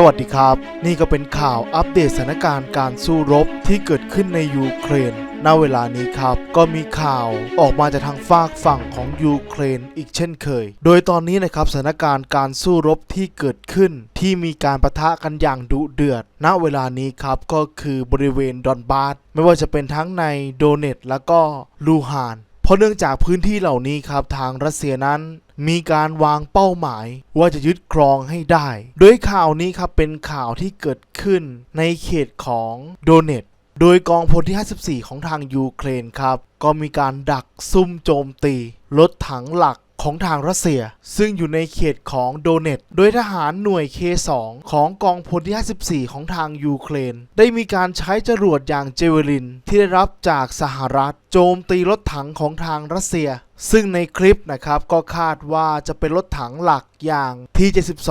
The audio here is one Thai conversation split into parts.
สวัสดีครับ นี่ก็เป็นข่าวอัปเดตสถานการณ์การสู้รบที่เกิดขึ้นในยูเครนณเวลานี้ครับ ก็มีข่าวออกมาจากทางฝากฝั่งของยูเครนอีกเช่นเคย โดยตอนนี้นะครับสถานการณ์การสู้รบที่เกิดขึ้น ที่มีการประทะกันอย่างดุเดือด ณเวลานี้ครับก็คือบริเวณดอนบาสไม่ว่าจะเป็นทั้งในโดเนตและก็ลูฮาน เพราะเนื่องจากพื้นที่เหล่านี้ครับทางรัสเซียนั้นมีการวางเป้าหมายว่าจะยึดครองให้ได้ โดยข่าวนี้ครับเป็นข่าวที่เกิดขึ้นในเขตของโดเนตโดยกองพลที่ 54 ของทางยูเครนครับ ก็มีการดักซุ่มโจมตีรถถังหลักของทางรัสเซีย ซึ่งอยู่ในเขตของโดเนตโดยทหารหน่วย K2 ของกองพลที่ 54 ของทางยูเครน ได้มีการใช้จรวดอย่างเจเวลินที่ได้รับจากสหรัฐโจมตีรถถังของทางรัสเซีย ซึ่งในคลิปนะครับก็คาดว่าจะเป็นรถถังหลักอย่าง T72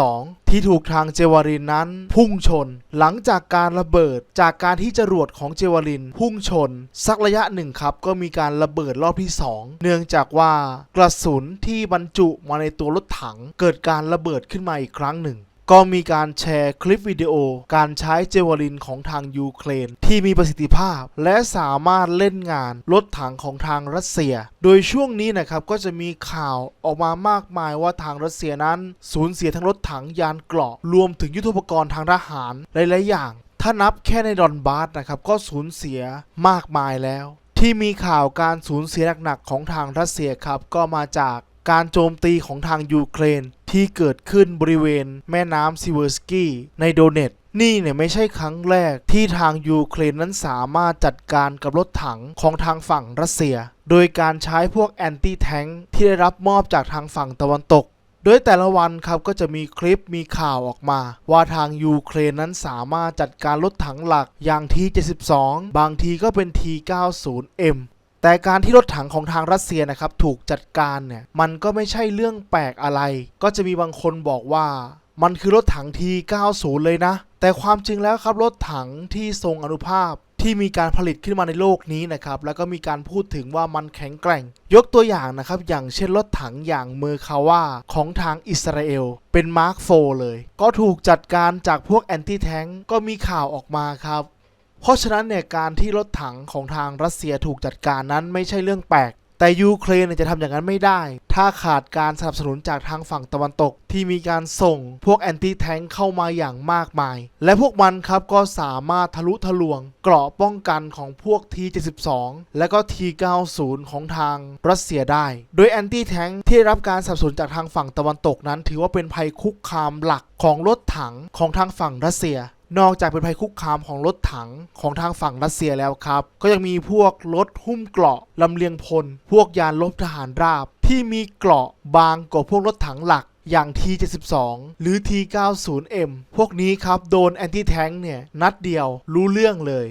ที่ถูกทางเจวารินนั้น พุ่งชน หลังจากการระเบิดจากการที่จรวดของเจวาริน พุ่งชน สักระยะหนึ่งครับ ก็มีการระเบิดรอบที่ 2 เนื่องจากว่ากระสุนที่บรรจุมาในตัวรถถัง เกิดการระเบิดขึ้นมาอีกครั้งหนึ่ง ก็มีการแชร์คลิปวิดีโอ การใช้เจวาลินของทางยูเครน ที่มีประสิทธิภาพ และสามารถเล่นงานรถถังของทางรัสเซีย โดยช่วงนี้นะครับก็จะมีข่าวออกมามากมายว่าทางรัสเซียนั้นสูญเสียทั้งรถถังยานเกราะรวมถึงยุทโธปกรณ์ทางทหารหลายๆอย่าง ถ้านับแค่ในดอนบาสนะครับก็สูญเสียมากมายแล้ว ที่มีข่าวการสูญเสียหนักๆของทางรัสเซียครับก็มาจากการโจมตีของทางยูเครน ที่เกิดขึ้นบริเวณแม่น้ำซิเวอร์สกี้ในโดเนตนี่เนี่ยไม่ใช่ครั้งแรกที่ทางยูเครนนั้นสามารถจัดการกับรถถังของทางฝั่งรัสเซีย โดยการใช้พวกแอนตี้แทงที่ได้รับมอบจากทางฝั่งตะวันตก โดยแต่ละวันครับก็จะมีคลิปมีข่าวออกมา ว่าทางยูเครนนั้นสามารถจัดการรถถังหลักอย่าง T72 บางทีก็เป็น T90M แต่การที่รถถังของทางรัสเซียนะครับถูกจัดการเนี่ยมันก็ไม่ใช่เรื่องแปลกอะไร ก็จะมีบางคนบอกว่ามันคือรถถัง T90 เลยนะ แต่ความจริงแล้วครับรถถังที่ทรงอนุภาพที่มีการผลิตขึ้นมาในโลกนี้นะครับ แล้วก็มีการพูดถึงว่ามันแข็งแกร่ง ยกตัวอย่างนะครับ อย่างเช่นรถถังอย่างเมอร์คาวาของทางอิสราเอล เป็นมาร์คโฟเลย ก็ถูกจัดการจากพวกแอนตี้แท้งก็มีข่าวออกมาครับ เพราะฉะนั้นเนี่ยการที่รถถังของทางรัสเซียถูกจัดการนั้นไม่ใช่เรื่องแปลก แต่ยูเครนจะทำอย่างนั้นไม่ได้ ถ้าขาดการสนับสนุนจากทางฝั่งตะวันตก ที่มีการส่งพวกแอนตี้แทงเข้ามาอย่างมากมาย และพวกมันครับก็สามารถทะลุทะลวง เกราะป้องกันของพวก T72 และก็ T90 ของทางรัสเซียได้ โดยแอนตี้แทงที่ได้รับการสนับสนุนจากทางฝั่งตะวันตกนั้น ถือว่าเป็นภัยคุกคามหลักของรถถังของทางฝั่งรัสเซีย นอกจากเป็นภัยคุกคามของรถถังของทางฝั่งรัสเซียแล้วครับ ก็ยังมีพวกรถหุ้มเกราะลำเลียงพล พวกยานลบทหารราบ ที่มีเกราะบางกว่าพวกรถถังหลักอย่าง T72 หรือ T90M พวกนี้ครับโดนแอนตี้แทงเนี่ย นัดเดียวรู้เรื่องเลย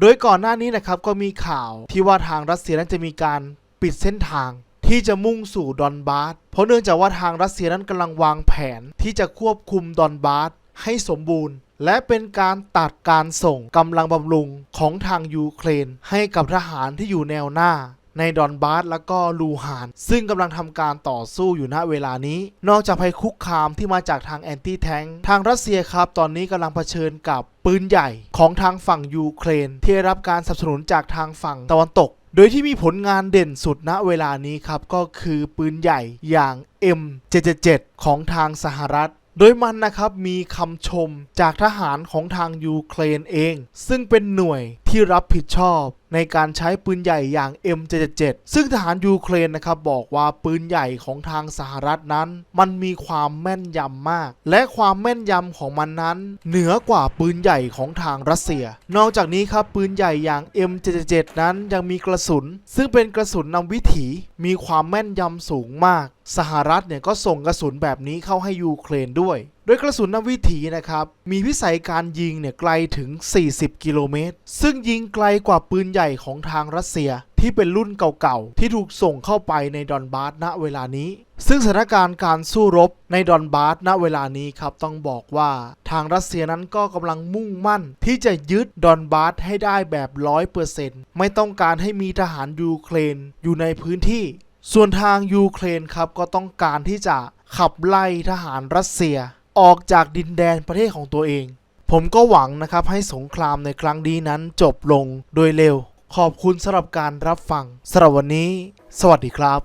โดยก่อนหน้านี้นะครับก็มีข่าวที่ว่าทางรัสเซียนั้นจะมีการปิดเส้นทางที่จะมุ่งสู่ดอนบาสเพราะเนื่องจากว่าทางรัสเซียนั้นกำลังวางแผนที่จะควบคุมดอนบาสให้สมบูรณ์ และเป็นการตัดการส่งกำลังบำรุงของทางยูเครน ให้กับทหารที่อยู่แนวหน้า ในดอนบาสแล้วก็ลูฮาน ซึ่งกำลังทำการต่อสู้อยู่ณเวลานี้ นอกจากภัยคุกคามที่มาจากทางแอนตี้แทงทางรัสเซียครับ ตอนนี้กำลังเผชิญกับปืนใหญ่ของทางฝั่งยูเครน ที่ได้รับการสนับสนุนจากทางฝั่งตะวันตก โดยที่มีผลงานเด่นสุดณเวลานี้ครับก็คือปืนใหญ่อย่าง M777 ของทางสหรัฐ โดยมันนะครับมีคำชมจากทหารของทางยูเครนเอง ซึ่งเป็นหน่วยที่รับผิดชอบในการใช้ปืนใหญ่อย่าง M777 ซึ่งทหารยูเครนนะครับบอกว่าปืนใหญ่ของทางสหรัฐนั้น มันมีความแม่นยำมาก และความแม่นยำของมันนั้น เหนือกว่าปืนใหญ่ของทางรัสเซีย นอกจากนี้ครับปืนใหญ่อย่าง M777 นั้นยังมีกระสุน ซึ่งเป็นกระสุนนำวิถีมีความแม่นยำสูงมาก สหรัฐเนี่ยก็ส่งกระสุนแบบนี้เข้าให้ยูเครนด้วย โดยกระสุนนำวิถีนะครับ มีวิสัยการยิงเนี่ยไกลถึง 40 กิโลเมตร ซึ่งยิงไกลกว่าปืนใหญ่ของทางรัสเซียที่เป็นรุ่นเก่าๆ ที่ถูกส่งเข้าไปในดอนบาสณเวลานี้ ซึ่งสถานการณ์การสู้รบในดอนบาสณเวลานี้ครับต้องบอกว่าทางรัสเซียนั้นก็กำลังมุ่งมั่น ที่จะยึดดอนบาสให้ได้แบบร้อยเปอร์เซ็นต์ไม่ต้องการให้มีทหารยูเครนอยู่ในพื้นที่ ส่วนทางยูเครนครับก็ต้องการที่จะขับไล่ทหารรัสเซีย ออกจากดินแดนประเทศของตัวเอง ผมก็หวังนะครับให้สงครามในครั้งนี้นั้นจบลงโดยเร็ว ขอบคุณสำหรับการรับฟังสำหรับวันนี้ สวัสดีครับ